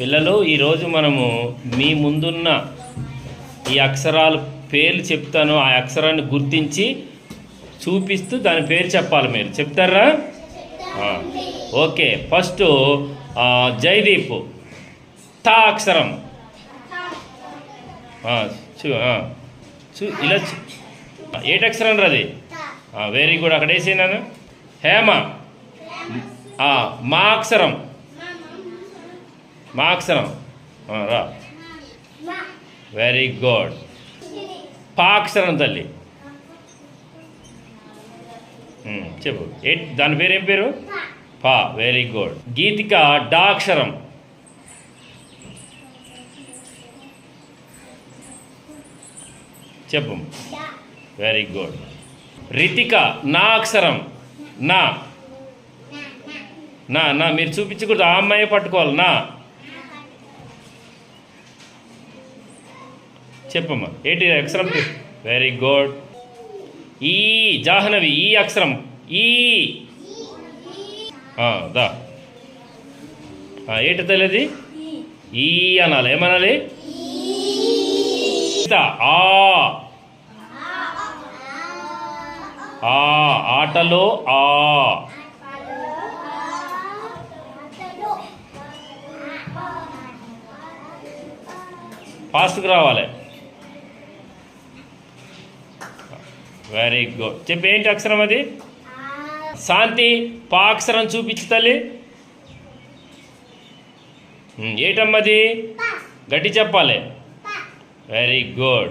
పిల్లలు ఈరోజు మనము మీ ముందున్న ఈ అక్షరాలు పేర్లు చెప్తాను. ఆ అక్షరాన్ని గుర్తించి చూపిస్తూ దాని పేరు చెప్పాలి మీరు. చెప్తారా? ఓకే. ఫస్ట్ జయదీప్. తా అక్షరం. చూ చూ ఇలా చూ. ఏటి అక్షరం రాది వెరీ గుడ్ అక్కడ వేసేనాను హేమ. మా అక్షరం. మా అక్షరం రా వెరీ గుడ్ పా అక్షరం తల్లి hmm, చెప్పు. ఏ దాని పేరు ఏం పేరు పా వెరీ గుడ్ గీతిక డా అక్షరం చెప్పు. వెరీ గుడ్ రితిక నా అక్షరం నా నా నా మీరు చూపించకూడదు. ఆ అమ్మాయి పట్టుకోవాలి. నా. చెప్పమ్మా. ఏంటి అక్షరం? వెరీ గుడ్ ఈ జాహ్నవి ఈ అక్షరం. ఈ. దా. ఏంటి తెలియదు ఈ అనాలి. ఏమనాలి? ఆ. ఆ ఆటలో ఆ. ఫాస్ట్గా రావాలి. వెరీ గుడ్ చెప్పి ఏంటి అక్షరం అది? శాంతి పా అక్షరం చూపించు తల్లి. ఏటమ్మది? గట్టి చెప్పాలి. Very good